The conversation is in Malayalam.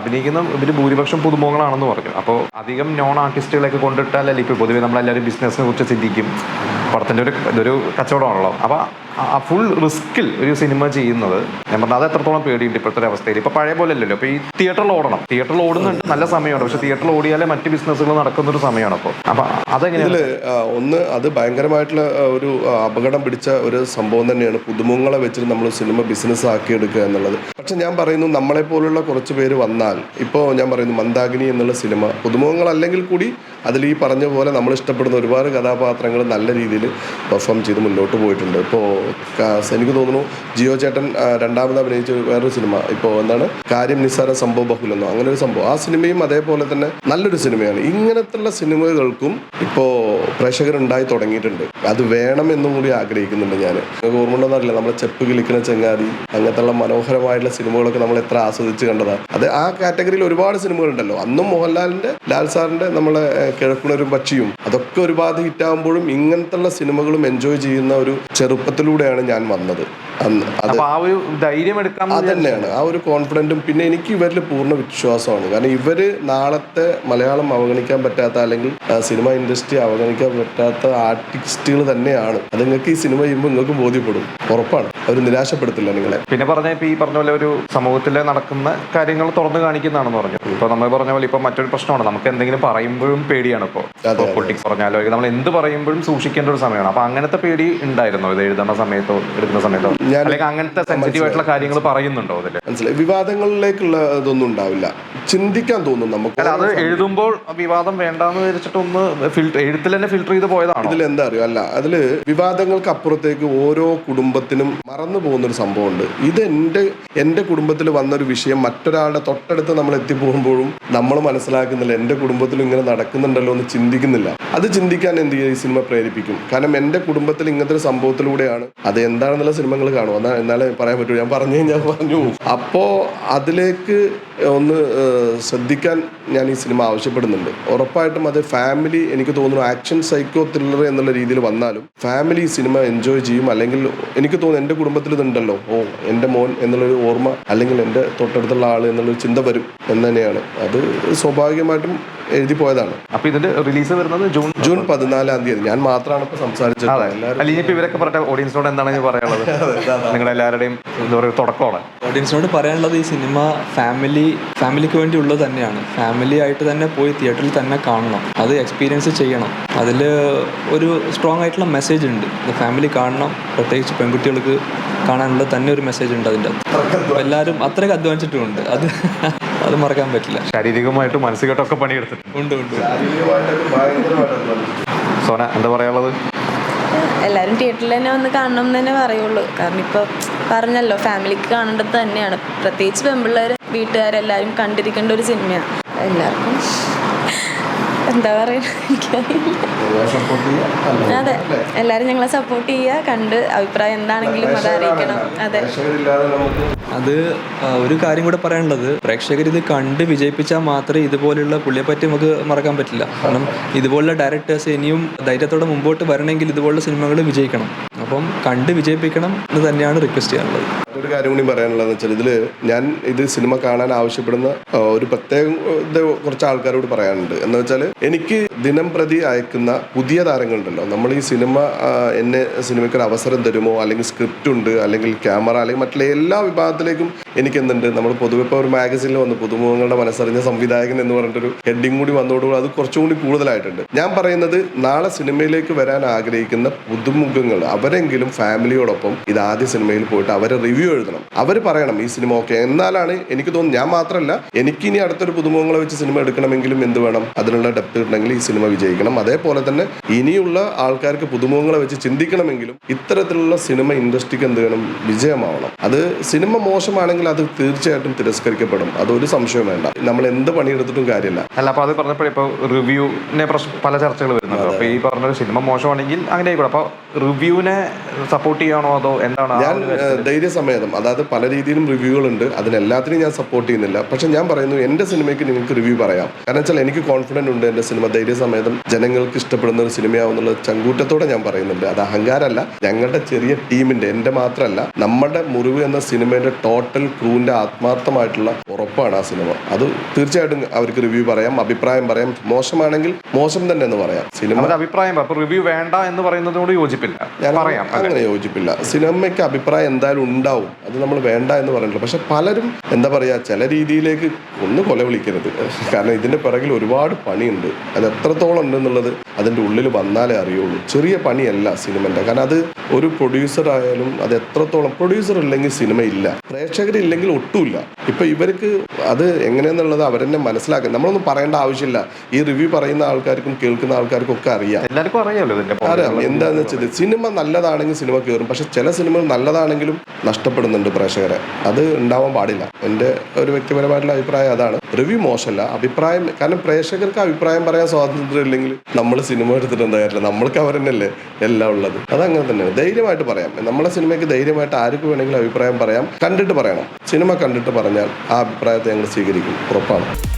അഭിനയിക്കുന്ന ഇവർ ഭൂരിപക്ഷം പുതുമുഖങ്ങളാണെന്ന് പറഞ്ഞു. അപ്പോൾ അധികം നോൺ ആർട്ടിസ്റ്റുകളൊക്കെ കൊണ്ടിട്ടാലല്ലേ ഇപ്പോൾ പൊതുവെ നമ്മളെല്ലാവരും ബിസിനസ്സിനെ കുറിച്ച് ചിന്തിക്കും. പടത്തിന്റെ ഒരു ഇതൊരു കച്ചവടമാണല്ലോ. അപ്പോൾ ആ ഫുൾ റിസ്കിൽ ഒരു സിനിമ ചെയ്യുന്നത്. ഞാൻ പറഞ്ഞത് അത് എത്രത്തോളം പേടിയുണ്ട് ഇപ്പോഴത്തെ ഒരു അവസ്ഥയിൽ. ഇപ്പോൾ പഴയ പോലെ അല്ലല്ലോ ഇപ്പോൾ ഈ തിയേറ്ററിൽ ഓടണം. തിയേറ്ററിൽ ഓടുന്നുണ്ട്. നല്ല സമയമാണ്. പക്ഷേ തിയേറ്ററിൽ ഓടിയാലേ മറ്റ് ബിസിനസ്സുകൾ നടക്കുന്ന ഒരു സമയമാണ് അപ്പോൾ അപ്പോൾ അതെങ്ങനെയാണ്? ഒന്ന് അത് ഭയങ്കരമായിട്ടുള്ള ഒരു അപകടം പിടിച്ച ഒരു സംഭവം തന്നെയാണ്. പുതുമുഖങ്ങളെ വെച്ചിട്ട് നമ്മൾ സിനിമ ബിസിനസ് ആക്കി എടുക്കുക എന്നുള്ളത്. പക്ഷെ ഞാൻ പറയുന്നു നമ്മളെ പോലുള്ള കുറച്ച് പേര് വന്നാൽ ഇപ്പോൾ ഞാൻ പറയുന്നു മന്ദാകിനി എന്നുള്ള സിനിമ പുതുമുഖങ്ങൾ അല്ലെങ്കിൽ കൂടി അതിൽ ഈ പറഞ്ഞ പോലെ നമ്മൾ ഇഷ്ടപ്പെടുന്ന ഒരുപാട് കഥാപാത്രങ്ങൾ നല്ല രീതിയിൽ പെർഫോം ചെയ്ത് മുന്നോട്ട് പോയിട്ടുണ്ട്. ഇപ്പോൾ എനിക്ക് തോന്നുന്നു. ജിയോ ചേട്ടൻ രണ്ടാമത് അഭിനയിച്ച വേറൊരു സിനിമ. ഇപ്പോൾ എന്താണ്? കാര്യം നിസ്സാര സംഭവ ബഹുലെന്നോ. അങ്ങനെ ഒരു സംഭവം. ആ സിനിമയും അതേപോലെ തന്നെ നല്ലൊരു സിനിമയാണ്. ഇങ്ങനത്തുള്ള സിനിമകൾക്കും ഇപ്പോൾ പ്രേക്ഷകരുണ്ടായി തുടങ്ങിയിട്ടുണ്ട്. അത് വേണമെന്നും കൂടി ആഗ്രഹിക്കുന്നുണ്ട് ഞാൻ ഓർമ്മ ഉണ്ടോന്നറിയില്ല നമ്മളെ ചെപ്പ് കിളിക്കുന്ന ചെങ്ങാതി അങ്ങനത്തുള്ള മനോഹരമായിട്ടുള്ള സിനിമകളൊക്കെ നമ്മൾ എത്ര ആസ്വദിച്ച് കണ്ടതാണ് അത് ആ കാറ്റഗറിയിൽ ഒരുപാട് സിനിമകളുണ്ടല്ലോ. അന്നും മോഹൻലാലിന്റെ ലാൽ സാറിന്റെ നമ്മളെ കിഴക്കുണരും പക്ഷിയും അതൊക്കെ ഒരുപാട് ഹിറ്റാകുമ്പോഴും ഇങ്ങനത്തുള്ള സിനിമകളും എൻജോയ് ചെയ്യുന്ന ഒരു ചെറുപ്പത്തിലൂടെയാണ് ഞാൻ വന്നത്. അതന്നെയാണ്. ആ ഒരു കോൺഫിഡന്റും പിന്നെ എനിക്ക് ഇവരിൽ പൂർണ വിശ്വാസമാണ്. കാരണം ഇവർ നാളത്തെ മലയാളം അവഗണിക്കാൻ പറ്റാത്ത അല്ലെങ്കിൽ സിനിമ ഇൻഡസ്ട്രി അവഗണിക്കാൻ പറ്റാത്ത ആർട്ടിസ്റ്റുകൾ തന്നെയാണ്. അത് നിങ്ങൾക്ക് ഈ സിനിമ ചെയ്യുമ്പോൾ നിങ്ങൾക്ക് ബോധ്യപ്പെടും. ഉറപ്പാണ്. അവർ നിരാശപ്പെടുത്തില്ല നിങ്ങളെ. പിന്നെ പറഞ്ഞ ഈ പറഞ്ഞ പോലെ ഒരു സമൂഹത്തിൽ നടക്കുന്ന കാര്യങ്ങൾ തുറന്നു കാണിക്കുന്നതാണെന്ന് പറഞ്ഞു. ഇപ്പൊ നമ്മൾ പറഞ്ഞ പോലെ ഇപ്പൊ മറ്റൊരു പ്രശ്നമാണ്. നമുക്ക് എന്തെങ്കിലും പറയുമ്പോഴും പേടിയാണ് ഇപ്പോൾ. പൊളിറ്റിക്സ് പറഞ്ഞാലോ നമ്മൾ എന്ത് പറയുമ്പോഴും സൂക്ഷിക്കേണ്ട ഒരു സമയമാണ്. അപ്പൊ അങ്ങനത്തെ പേടി ഉണ്ടായിരുന്നോ ഇത് എഴുതുന്ന സമയത്തോ എടുക്കുന്ന സമയത്തോ? അല്ലെങ്കിൽ അങ്ങനത്തെ സെൻസിറ്റീവ് ആയിട്ടുള്ള കാര്യങ്ങൾ പറയുന്നുണ്ടോ അതിൽ മനസ്സിലായി. വിവാദങ്ങളിലേക്കുള്ള ഇതൊന്നും ഉണ്ടാവില്ല. ചിന്തിക്കാൻ തോന്നും നമുക്ക്. അത് എഴുതുമ്പോൾ വിവാദം വേണ്ടാന്ന് വിചാരിച്ചിട്ട് ഒന്ന് ഫിൽട്ടർ എഴുത്തിൽ തന്നെ ഫിൽട്ടർ ചെയ്ത് പോയതാണ്? ഇതിൽ എന്താ അറിയോ? അല്ല അതിൽ വിവാദങ്ങൾക്ക് അപ്പുറത്തേക്ക് ഓരോ കുടുംബത്തിനും മറന്നു പോകുന്ന ഒരു സംഭവമുണ്ട്. ഇത് എന്റെ എന്റെ കുടുംബത്തിൽ വന്നൊരു വിഷയം മറ്റൊരാളുടെ തൊട്ടടുത്ത് നമ്മൾ എത്തിപ്പോകുമ്പോഴും നമ്മൾ മനസ്സിലാക്കുന്നില്ല എന്റെ കുടുംബത്തിലും ഇങ്ങനെ നടക്കുന്നുണ്ടല്ലോ എന്ന് ചിന്തിക്കുന്നില്ല. അത് ചിന്തിക്കാൻ എന്ത് ചെയ്യും? ഈ സിനിമ പ്രേരിപ്പിക്കും. കാരണം എന്റെ കുടുംബത്തിൽ ഇങ്ങനത്തെ ഒരു സംഭവത്തിലൂടെയാണ്. അത് എന്താണെന്നുള്ള സിനിമകൾ കാണും. എന്നാൽ എന്നാലേ പറയാൻ പറ്റൂ. ഞാൻ പറഞ്ഞു ഞാൻ പറഞ്ഞു അപ്പോൾ അപ്പോ അതിലേക്ക് ഒന്ന് ശ്രദ്ധിക്കാൻ ഞാൻ ഈ സിനിമ ആവശ്യപ്പെടുന്നുണ്ട്. ഉറപ്പായിട്ടും അത് ഫാമിലി എനിക്ക് തോന്നുന്നു ആക്ഷൻ സൈക്കോ ത്രില്ലർ എന്നുള്ള രീതിയിൽ വന്നാലും ഫാമിലി സിനിമ എൻജോയ് ചെയ്യും. അല്ലെങ്കിൽ എനിക്ക് തോന്നുന്നു എന്റെ കുടുംബത്തിൽ ഇതുണ്ടല്ലോ. ഓ എന്റെ മോൻ എന്നുള്ളൊരു ഓർമ്മ അല്ലെങ്കിൽ എന്റെ തൊട്ടടുത്തുള്ള ആൾ എന്നുള്ളൊരു ചിന്ത വരും എന്ന് തന്നെയാണ്. അത് സ്വാഭാവികമായിട്ടും എഴുതി പോയതാണ് അപ്പോൾ ഇതിന്റെ റിലീസ് വരുന്നത് ജൂൺ ജൂൺ പതിനാലാം തീയതി. ഞാൻ മാത്രമാണ് ഇപ്പൊ സംസാരിച്ചത്. അല്ല ഇനി അല്ലെങ്കിൽ ഇവരൊക്കെ പറഞ്ഞ ഓഡിയൻസിനോട് എന്താണ് ഞാൻ പറയാനുള്ളത്? നിങ്ങളുടെ എല്ലാവരുടെയും എന്താ പറയുക തുടക്കമാണ്. ഓഡിയൻസിനോട് പറയാനുള്ളത് ഈ സിനിമ ഫാമിലി ഫാമിലിക്ക് വേണ്ടി ഉള്ളത് തന്നെയാണ്. ഫാമിലി ആയിട്ട് തന്നെ പോയി തിയേറ്ററിൽ തന്നെ കാണണം. അത് എക്സ്പീരിയൻസ് ചെയ്യണം. അതിൽ ഒരു സ്ട്രോങ് ആയിട്ടുള്ള മെസ്സേജ് ഉണ്ട്. ഇത് ഫാമിലി കാണണം. പ്രത്യേകിച്ച് പെൺകുട്ടികൾക്ക് കാണാനുള്ള തന്നെ ഒരു മെസ്സേജ് ഉണ്ട് അതിന്റെ അകത്ത്. എല്ലാവരും അത്രയ്ക്ക് അധ്വാനിച്ചിട്ടുമുണ്ട്. അത് അത് മറക്കാൻ പറ്റില്ല. ശാരീരികമായിട്ടും മനസ്സിലോട്ടൊക്കെ പണിയെടുത്തിട്ടുണ്ട്. ഉണ്ട് ഉണ്ട്. സോന എന്താ പറയാനുള്ളത്? എല്ലാവരും തിയേറ്ററിൽ തന്നെ വന്ന് കാണണം എന്ന് തന്നെ പറയുള്ളൂ. കാരണം ഇപ്പോൾ പറഞ്ഞല്ലോ ഫാമിലിക്ക് കാണേണ്ടത് തന്നെയാണ്. പ്രത്യേകിച്ച് പെൺപിള്ളേർ വീട്ടുകാരെല്ലാവരും കണ്ടിരിക്കേണ്ട ഒരു സിനിമയാണ് എല്ലാവർക്കും എന്താ പറയുക അതെ. എല്ലാവരും ഞങ്ങളെ സപ്പോർട്ട് ചെയ്യുക കണ്ട് അഭിപ്രായം എന്താണെങ്കിലും അത് അറിയിക്കണം. അതെ. അത് ഒരു കാര്യം കൂടെ പറയാനുള്ളത് പ്രേക്ഷകർ ഇത് കണ്ട് വിജയിപ്പിച്ചാൽ മാത്രമേ ഇതുപോലുള്ള പുള്ളിയെ പറ്റി നമുക്ക് മറക്കാൻ പറ്റില്ല. കാരണം ഇതുപോലുള്ള ഡയറക്ടേഴ്സ് ഇനിയും ധൈര്യത്തോടെ മുമ്പോട്ട് വരണമെങ്കിൽ ഇതുപോലുള്ള സിനിമകൾ വിജയിക്കണം. അപ്പം കണ്ട് വിജയിപ്പിക്കണം എന്ന് തന്നെയാണ് റിക്വസ്റ്റ് ചെയ്യാനുള്ളത്. ഒരു കാര്യം കൂടി പറയാനുള്ളതെന്ന് വെച്ചാൽ ഇതിൽ ഞാൻ ഇത് സിനിമ കാണാൻ ആവശ്യപ്പെടുന്ന ഒരു പ്രത്യേക കുറച്ച് ആൾക്കാരോട് പറയാനുണ്ട്. എന്ന് വെച്ചാൽ എനിക്ക് ദിനം പ്രതി അയക്കുന്ന പുതിയ താരങ്ങളുണ്ടല്ലോ. നമ്മൾ ഈ സിനിമ എന്നെ സിനിമയ്ക്ക് ഒരു അവസരം തരുമോ? അല്ലെങ്കിൽ സ്ക്രിപ്റ്റ് ഉണ്ട് അല്ലെങ്കിൽ ക്യാമറ അല്ലെങ്കിൽ മറ്റുള്ള എല്ലാ വിഭാഗത്തിലേക്കും എനിക്ക് എന്തുണ്ട് നമ്മൾ പൊതുവെ ഇപ്പോൾ ഒരു മാഗസിനിൽ വന്ന് പുതുമുഖങ്ങളുടെ മനസ്സറിഞ്ഞ സംവിധായകൻ എന്ന് പറഞ്ഞിട്ടൊരു ഹെഡിങ് കൂടി വന്നതോടുകൂടി അത് കുറച്ചും കൂടി കൂടുതലായിട്ടുണ്ട്. ഞാൻ പറയുന്നത് നാളെ സിനിമയിലേക്ക് വരാൻ ആഗ്രഹിക്കുന്ന പുതുമുഖങ്ങൾ അവരെങ്കിലും ഫാമിലിയോടൊപ്പം ഇത് ആദ്യ സിനിമയിൽ പോയിട്ട് അവരെ റിവ്യൂ എഴുതണം. അവർ പറയണം ഈ സിനിമ ഓക്കെ. എന്നാലാണ് എനിക്ക് തോന്നുന്നു ഞാൻ മാത്രമല്ല എനിക്ക് ഇനി അടുത്തൊരു പുതുമുഖങ്ങളെ വെച്ച് സിനിമ എടുക്കണമെങ്കിലും എന്ത് വേണം അതിനുള്ള ഡെപ്ത് ഉണ്ടെങ്കിൽ ഈ സിനിമ വിജയിക്കണം. അതേപോലെ തന്നെ ഇനിയുള്ള ആൾക്കാർക്ക് പുതുമുഖങ്ങളെ വെച്ച് ചിന്തിക്കണമെങ്കിലും ഇത്തരത്തിലുള്ള സിനിമ ഇൻഡസ്ട്രിക്ക് എന്ത് വേണം? വിജയമാവണം. അത് സിനിമ മോശമാണെങ്കിൽ അത് തീർച്ചയായിട്ടും തിരസ്കരിക്കപ്പെടും. അതൊരു സംശയം വേണ്ട. നമ്മൾ എന്ത് പണിയെടുത്തിട്ടും കാര്യമില്ല. അല്ല അപ്പൊ അത് പറഞ്ഞപ്പോഴേ ഇപ്പൊ റിവ്യൂവിനെ പല ചർച്ചകൾ വരുന്നുണ്ട്. അപ്പൊ ഈ പറഞ്ഞൊരു സിനിമ മോശമാണെങ്കിൽ അങ്ങനെ ആയിക്കോട്ടെ. അപ്പൊ റിവ്യൂവിനെ സപ്പോർട്ട് ചെയ്യണോ അതോ എന്താണ് ഞാൻ ധൈര്യസമേതം. സമേതം അതായത് പല രീതിയിലും റിവ്യൂകളുണ്ട് അതിനെല്ലാത്തിനും ഞാൻ സപ്പോർട്ട് ചെയ്യുന്നില്ല. പക്ഷെ ഞാൻ പറയുന്നു എന്റെ സിനിമയ്ക്ക് നിങ്ങൾക്ക് റിവ്യൂ പറയാം. കാരണം വെച്ചാൽ എനിക്ക് കോൺഫിഡന്റ് ഉണ്ട് എന്റെ സിനിമ. ധൈര്യസമേതം ജനങ്ങൾക്ക് ഇഷ്ടപ്പെടുന്ന ഒരു സിനിമയാവുന്നുള്ള ചങ്കൂറ്റത്തോടെ ഞാൻ പറയുന്നുണ്ട്. അത് അഹങ്കാരമല്ല. ഞങ്ങളുടെ ചെറിയ ടീമിന്റെ എന്റെ മാത്രമല്ല നമ്മുടെ മുറിവ് എന്ന സിനിമയുടെ ടോട്ടൽ ക്രൂവിന്റെ ആത്മാർത്ഥമായിട്ടുള്ള ഉറപ്പാണ് ആ സിനിമ. അത് തീർച്ചയായിട്ടും അവർക്ക് റിവ്യൂ പറയാം അഭിപ്രായം പറയാം. മോശമാണെങ്കിൽ മോശം തന്നെ എന്ന് പറയാം. സിനിമ അഭിപ്രായം റിവ്യൂ വേണ്ട എന്ന് പറയുന്നതിനോട് യോജിപ്പില്ല. പറയാം? അങ്ങനെ യോജിപ്പില്ല. സിനിമയ്ക്ക് അഭിപ്രായം എന്തായാലും ഉണ്ടാവും. അത് നമ്മൾ വേണ്ട എന്ന് പറഞ്ഞില്ല പക്ഷെ പലരും എന്താ പറയാ ചില രീതിയിലേക്ക് ഒന്ന് കൊല വിളിക്കരുത്. കാരണം ഇതിന്റെ പിറകിൽ ഒരുപാട് പണിയുണ്ട്. അത് എത്രത്തോളം ഉണ്ടെന്നുള്ളത് അതിന്റെ ഉള്ളിൽ വന്നാലേ അറിയുള്ളൂ. ചെറിയ പണിയല്ല സിനിമന്റെ. കാരണം അത് ഒരു പ്രൊഡ്യൂസർ ആയാലും അത് എത്രത്തോളം പ്രൊഡ്യൂസർ ഇല്ലെങ്കിൽ സിനിമ ഇല്ല. പ്രേക്ഷകരില്ലെങ്കിൽ ഒട്ടുമില്ല. ഇപ്പൊ ഇവർക്ക് അത് എങ്ങനെയെന്നുള്ളത് അവരെന്നെ മനസ്സിലാക്കി നമ്മളൊന്നും പറയേണ്ട ആവശ്യമില്ല. ഈ റിവ്യൂ പറയുന്ന ആൾക്കാർക്കും കേൾക്കുന്ന ആൾക്കാർക്കും ഒക്കെ അറിയാം. എല്ലാവർക്കും അറിയാമല്ലോ അറിയാം. എന്താന്ന് വെച്ചത് സിനിമ നല്ലതാണെങ്കിൽ സിനിമ കയറും. പക്ഷെ ചില സിനിമകൾ നല്ലതാണെങ്കിലും നഷ്ടപ്പെടുന്നുണ്ട് പ്രേക്ഷകരെ. അത് ഉണ്ടാവാൻ പാടില്ല. എന്റെ ഒരു വ്യക്തിപരമായിട്ടുള്ള അഭിപ്രായം അതാണ്. റിവ്യൂ മോശമല്ല. അഭിപ്രായം കാരണം പ്രേക്ഷകർക്ക് അഭിപ്രായം പറയാൻ സ്വാതന്ത്ര്യം ഇല്ലെങ്കിൽ നമ്മൾ സിനിമ എടുത്തിട്ട് എന്താ കാര്യമില്ല. നമ്മൾക്ക് അവർ തന്നെയല്ലേ എല്ലാം ഉള്ളത്. അതങ്ങനെ തന്നെയാണ്. ധൈര്യമായിട്ട് പറയാം. നമ്മളെ സിനിമയ്ക്ക് ധൈര്യമായിട്ട് ആർക്ക് വേണമെങ്കിലും അഭിപ്രായം പറയാം. കണ്ടിട്ട് പറയണം. സിനിമ കണ്ടിട്ട് പറഞ്ഞാൽ ആ അഭിപ്രായത്തെ ഞങ്ങൾ സ്വീകരിക്കും. ഉറപ്പാണ്.